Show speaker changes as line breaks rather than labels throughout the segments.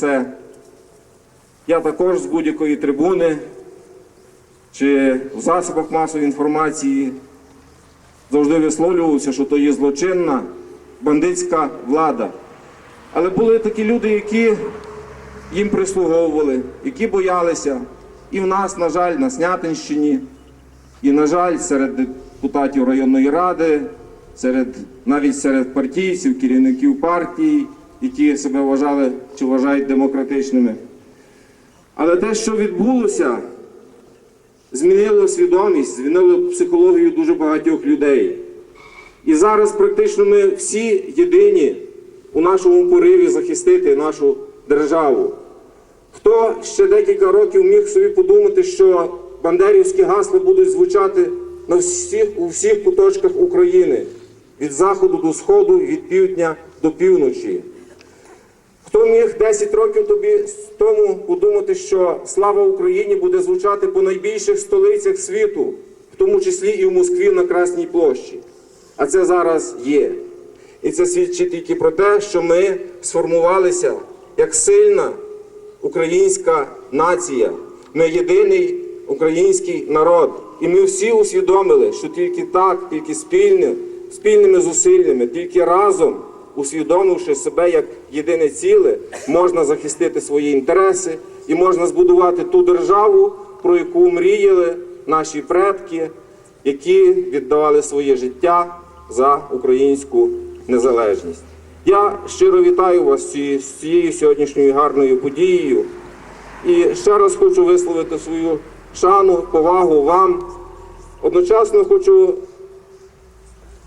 це. Я також з будь-якої трибуни чи в засобах масової інформації завжди висловлювався, що то є злочинна бандитська влада. Але були такі люди, які їм прислуговували, які боялися. І в нас, на жаль, на Снятинщині, і, на жаль, серед депутатів районної ради, серед, навіть серед партійців, керівників партій, які себе вважали чи вважають демократичними. Але те, що відбулося, змінило свідомість, змінило психологію дуже багатьох людей. І зараз практично ми всі єдині у нашому пориві захистити нашу державу. Хто ще декілька років міг собі подумати, що бандерівські гасла будуть звучати на всіх, у всіх куточках України від заходу до сходу, від півдня до півночі? Хто міг 10 років тобі тому подумати, що слава Україні буде звучати по найбільших столицях світу, в тому числі і в Москві на Красній площі? А це зараз є. І це свідчить тільки про те, що ми сформувалися як сильна українська нація. Ми єдиний український народ. І ми всі усвідомили, що тільки так, тільки спільним, спільними зусиллями, тільки разом, усвідомивши себе як єдине ціле, можна захистити свої інтереси і можна збудувати ту державу, про яку мріяли наші предки, які віддавали своє життя за українську незалежність. Я щиро вітаю вас з цією- сьогоднішньою гарною подією. І ще раз хочу висловити свою шану, повагу вам. Одночасно хочу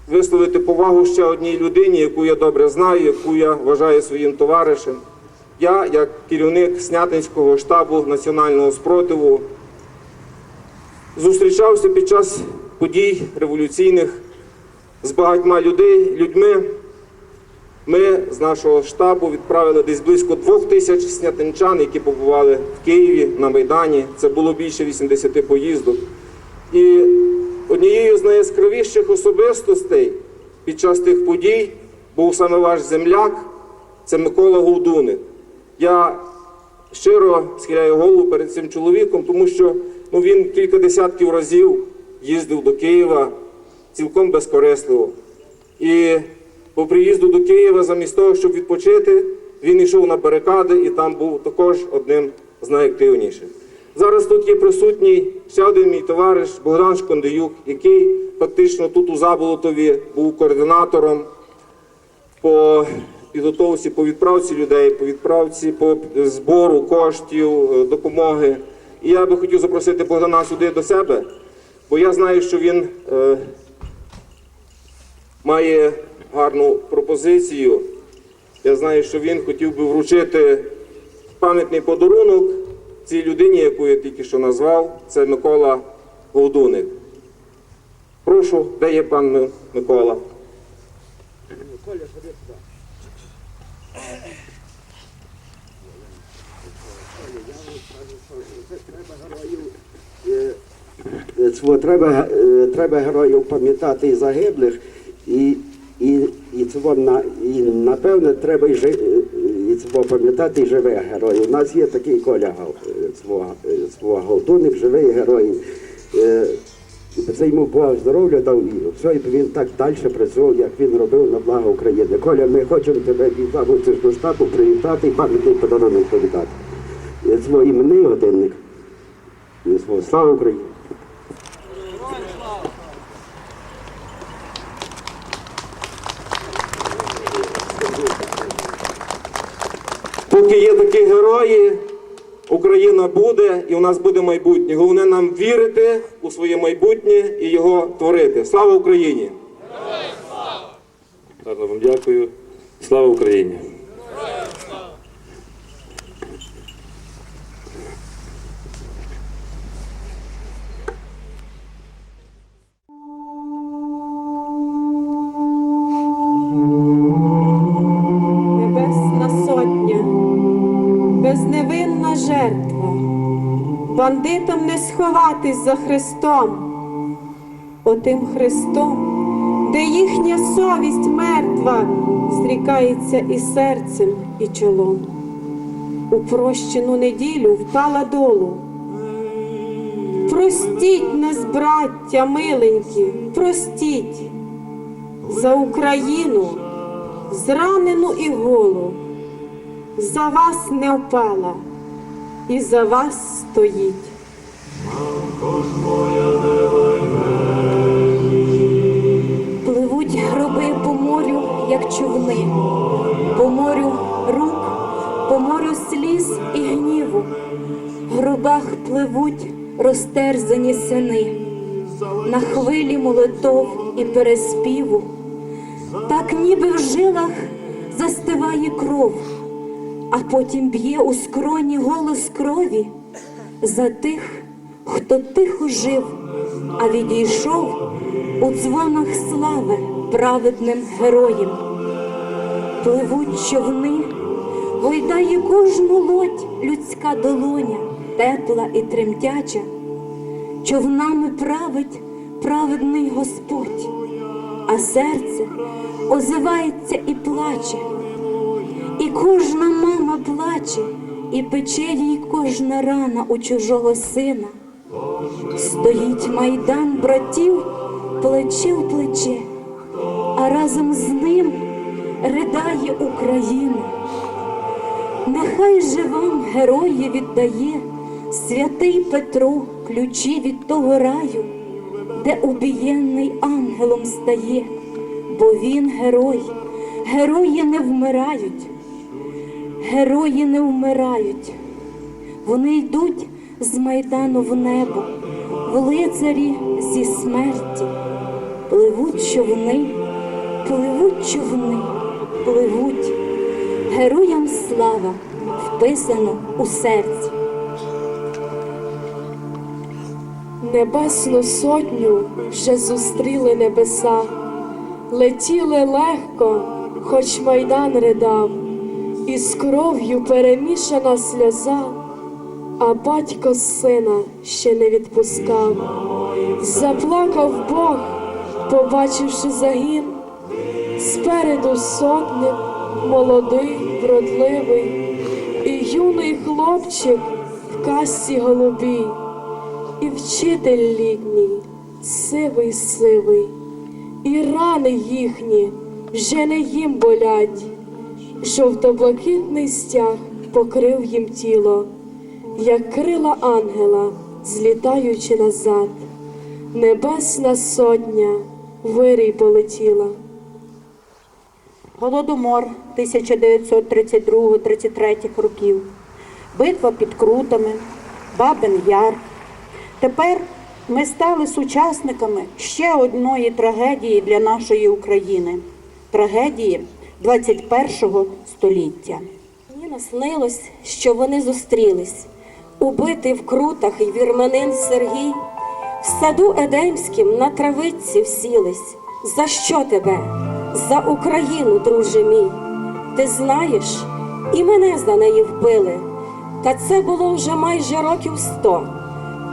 висловити повагу ще одній людині, яку я добре знаю, яку я вважаю своїм товаришем. Я, як керівник Снятинського штабу національного спротиву, зустрічався під час подій революційних з багатьма людей, людьми. Ми з нашого штабу відправили десь близько двох тисяч снятинчан, які побували в Києві на Майдані. Це було більше 80 поїздок. І однією з найяскравіших особистостей під час тих подій був саме ваш земляк, це Микола Голдуник. Я щиро схиляю голову перед цим чоловіком, тому що ну, він кілька десятків разів їздив до Києва цілком безкорисливо. І по приїзду до Києва, замість того, щоб відпочити, він йшов на барикади і там був також одним з найактивніших. Зараз тут є присутній ще один мій товариш Богдан Шкондеюк, який фактично тут у Заболотові був координатором по підготовці, по відправці людей, по відправці, по збору коштів, е, допомоги. І я би хотів запросити Богдана сюди до себе, бо я знаю, що він е, має гарну пропозицію. Я знаю, що він хотів би вручити пам'ятний подарунок цій людині, яку я тільки що назвав, це Микола Голдуник. Прошу, де є пан Ми- Микола?
Цього треба, е, треба героїв пам'ятати і загиблих, і, і, і, цього, і напевне треба і, жи- і цього пам'ятати і живих героїв. У нас є такий Коля Гал- е, е, цього живий герой. Е, Це йому Бог здоров'я дав і все, і він так далі працював, як він робив на благо України. Коля, ми хочемо тебе від до штабу привітати і пам'ятний подарунок повітати. Свій іменний годинник. Свого слава Україні!
Поки є такі герої, Україна буде і у нас буде майбутнє. Головне нам вірити у своє майбутнє і його творити. Слава Україні!
Слава вам дякую. Слава Україні!
Не за Христом, отим Христом, де їхня совість мертва, зрікається і серцем, і чолом. у прощену неділю впала долу. Простіть нас, браття миленькі, простіть за Україну, зранену і голу, за вас не впала і за вас стоїть.
Пливуть гроби по морю, як човни, по морю рук, по морю сліз і гніву. В гробах пливуть розтерзані сини, на хвилі молитов і переспіву. Так ніби в жилах застиває кров, а потім б'є у скроні голос крові за тих, хто тихо жив, а відійшов у дзвонах слави праведним героєм. Пливуть човни, гойдає кожну лодь людська долоня, тепла і тремтяча. Човнами править праведний Господь, а серце озивається і плаче. І кожна мама плаче, і пече їй кожна рана у чужого сина. Стоїть майдан братів плече в плече, а разом з ним ридає Україна. Нехай же вам герої віддає святий Петро ключі від того раю, де убієнний ангелом стає, бо він герой, герої не вмирають, герої не вмирають. Вони йдуть з майдану в небо, в лицарі зі смерті. Пливуть човни, пливуть човни, пливуть. Героям слава вписано у серці.
Небесну сотню вже зустріли небеса, летіли легко, хоч майдан ридав, і з кров'ю перемішана сльоза, а батько сина ще не відпускав. Заплакав Бог, побачивши загін, спереду сотник, молодий, вродливий, і юний хлопчик в касці голубій. І вчитель літній, сивий сивий, і рани їхні вже не їм болять. Жовто-блакитний стяг покрив їм тіло, як крила ангела, злітаючи назад. Небесна сотня вирій полетіла.
Голодомор 1932-33 років, битва під Крутами, Бабин Яр. Тепер ми стали сучасниками ще одної трагедії для нашої України трагедії 21 століття.
Мені наснилось, що вони зустрілись, убитий в крутах і вірманин Сергій, в саду Едемським на травиці всілись. За що тебе? За Україну, друже мій. Ти знаєш, і мене за неї вбили. Та це було вже майже років сто.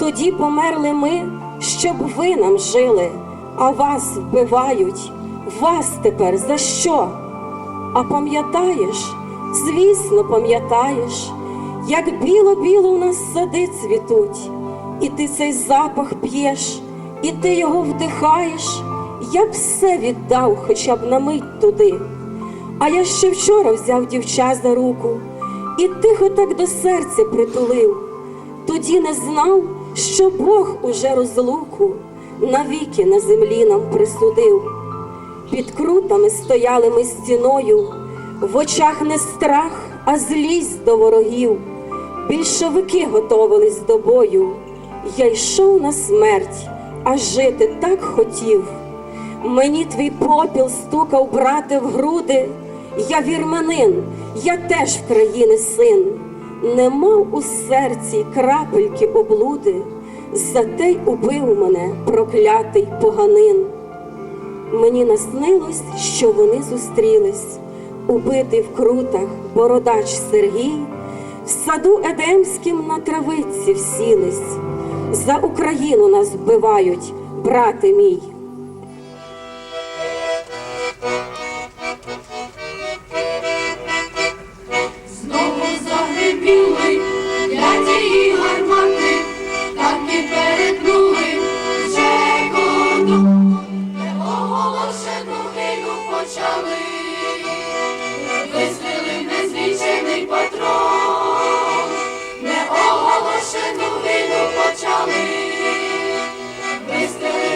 Тоді померли ми, щоб ви нам жили, а вас вбивають. Вас тепер за що? А пам'ятаєш, звісно, пам'ятаєш, як біло-біло у нас сади цвітуть, і ти цей запах п'єш, і ти його вдихаєш, я б все віддав хоча б на мить туди. А я ще вчора взяв дівча за руку і тихо так до серця притулив. Тоді не знав, що Бог уже розлуку навіки на землі нам присудив. Під крутами стояли ми стіною, в очах не страх, а злість до ворогів. Більшовики готовились до бою. Я йшов на смерть, а жити так хотів. Мені твій попіл стукав, брате, в груди. Я вірманин, я теж в країни син. Не мав у серці крапельки облуди, зате й убив мене проклятий поганин. Мені наснилось, що вони зустрілись, убитий в крутах бородач Сергій, в саду Едемським на травиці всілись. За Україну нас вбивають, брате мій.
вами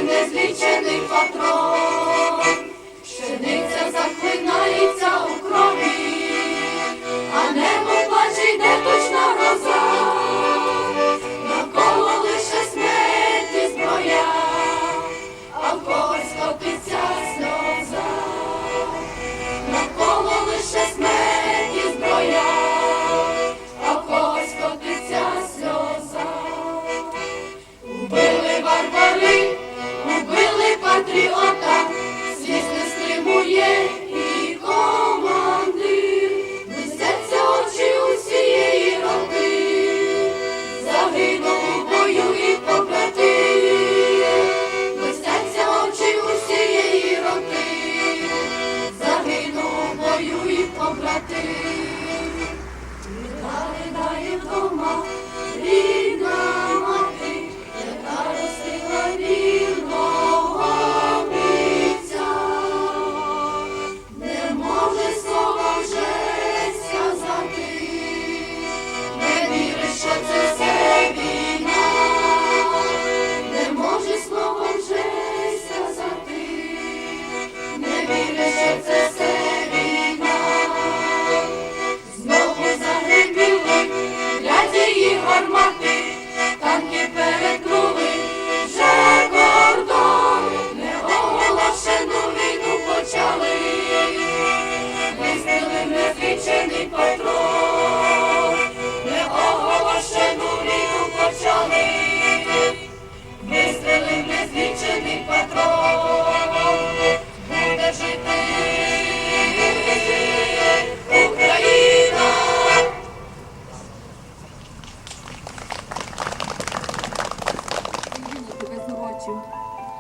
незлічений патрон, Пшениця
захлинається у крові, а небо бачить, де точна гроза. Патрон, неоголошену війну почали, вистріли незвічений патрон, буде жити Україна.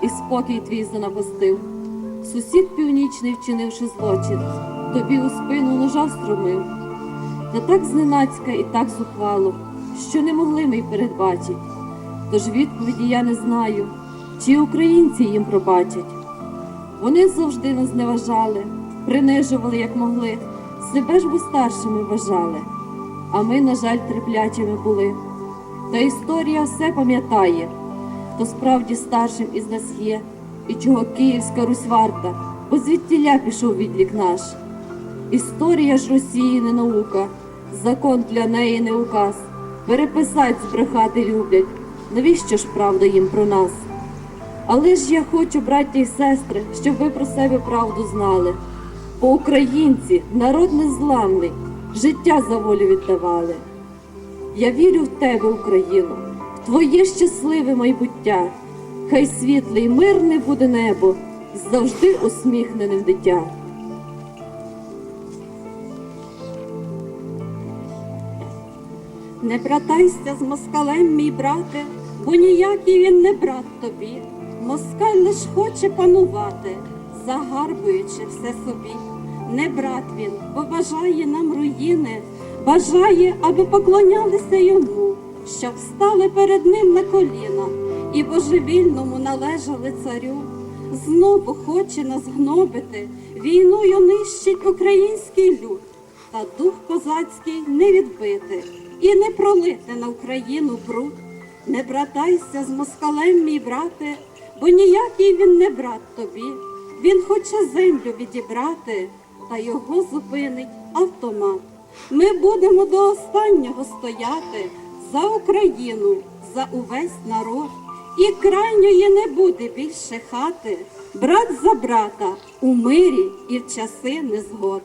І спокій твій занапастив. Сусід північний, вчинивши злочин, тобі у спину ножа встромив. Та так зненацька і так зухвало, що не могли ми й передбачить. Тож відповіді я не знаю, чи українці їм пробачать. Вони завжди нас зневажали, принижували, як могли, себе ж бо старшими вважали. А ми, на жаль, терплячими були. Та історія все пам'ятає, хто справді старшим із нас є, і чого Київська Русь варта, бо звідтіля пішов відлік наш. Історія ж Росії не наука, закон для неї не указ. Переписать збрехати люблять, навіщо ж правда їм про нас? Але ж я хочу, браття й сестри, щоб ви про себе правду знали. Бо українці народ незламний, життя за волю віддавали. Я вірю в тебе, Україно, в твоє щасливе майбуття. Хай світле й мирне буде небо, завжди усміхненим дитя.
Не братайся з москалем, мій брате, бо ніякий він не брат тобі. Москаль лиш хоче панувати, загарбуючи все собі. Не брат він, бо бажає нам руїни, бажає, аби поклонялися йому, щоб стали перед ним на коліна і божевільному належали царю. Знову хоче нас гнобити, війною нищить український люд та дух козацький не відбити і не пролити на Україну бруд. Не братайся з москалем, мій брате, бо ніякий він не брат тобі. Він хоче землю відібрати, та його зупинить автомат. Ми будемо до останнього стояти за Україну, за увесь народ. І крайньої не буде більше хати, брат за брата у мирі і в часи незгод.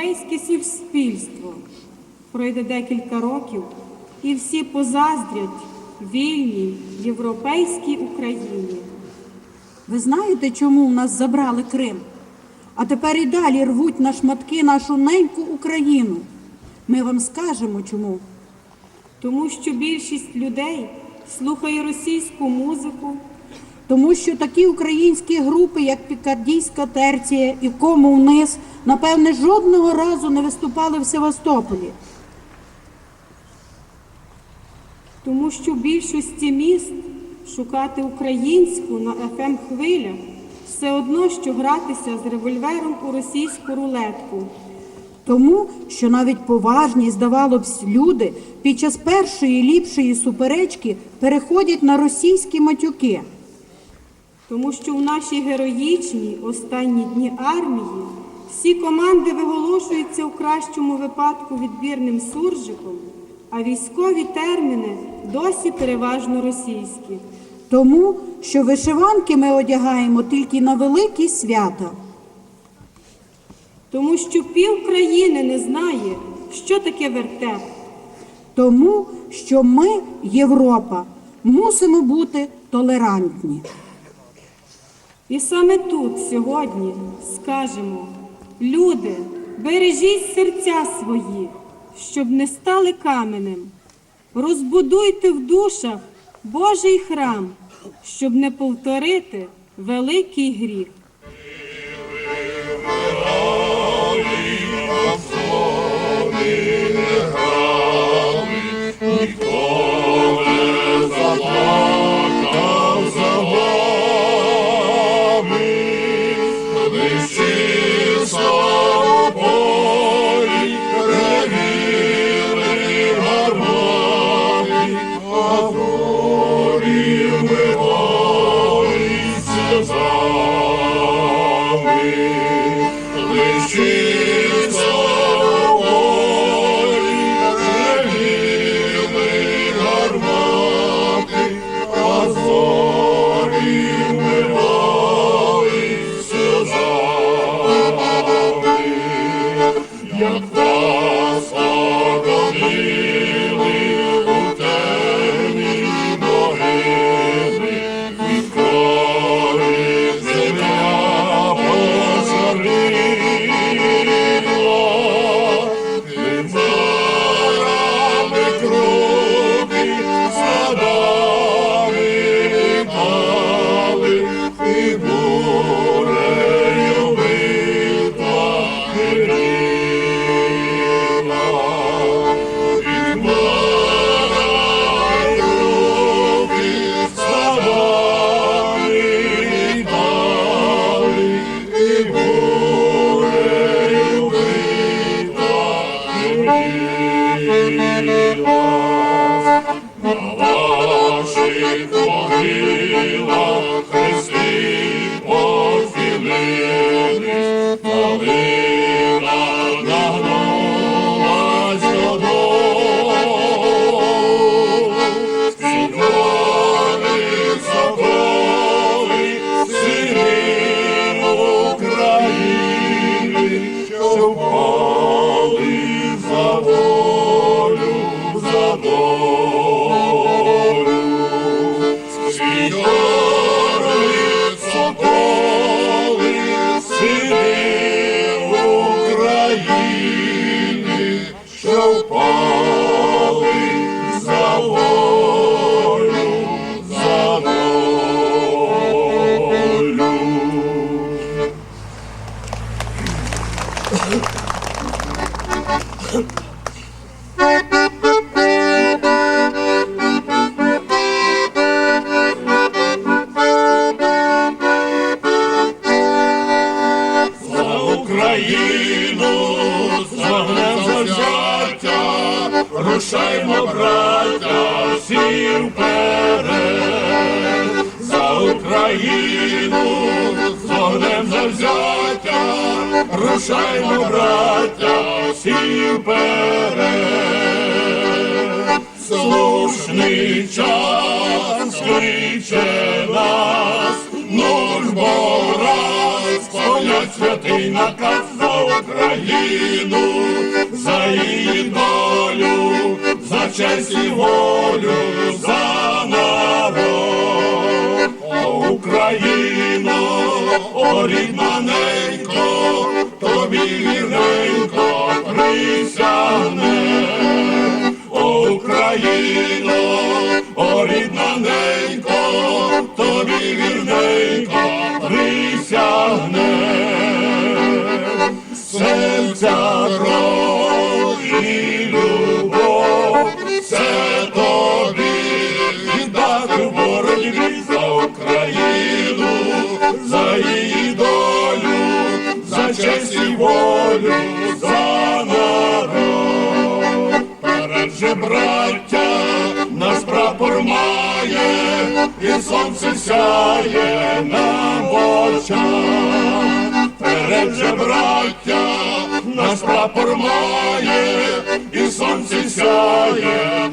Європейське суспільство. Пройде декілька років, і всі позаздрять вільній європейській Україні.
Ви знаєте, чому у нас забрали Крим? А тепер і далі рвуть на шматки нашу неньку Україну. Ми вам скажемо чому.
Тому що більшість людей слухає російську музику,
Тому що такі українські групи, як Пікардійська терція і Кому вниз, напевне, жодного разу не виступали в Севастополі.
тому що в більшості міст шукати українську на fm хвилях все одно, що гратися з револьвером у російську рулетку.
Тому, що навіть поважні, здавалося б, люди під час першої ліпшої суперечки переходять на російські матюки.
Тому що в нашій героїчній останні дні армії всі команди виголошуються у кращому випадку відбірним суржиком, а військові терміни досі переважно російські.
Тому, що вишиванки ми одягаємо тільки на великі свята.
Тому що пів країни не знає, що таке вертеп.
Тому, що ми, Європа, мусимо бути толерантні.
І саме тут сьогодні скажемо: люди, бережіть серця свої, щоб не стали каменем. Розбудуйте в душах Божий храм, щоб не повторити великий гріх.
Oh. Україну рушаймо, браття, всі вперед, слушний час кличе нас, нужбо раз, сповнять святий наказ за Україну, за її долю, за честь і волю, за народ. Україно, о рідна ненько, тобі вірненько присягне. О, Україно, о рідна ненько, тобі вірненько і сонце сяє нам в очах. Перед же браття наш прапор має, і сонце сяє.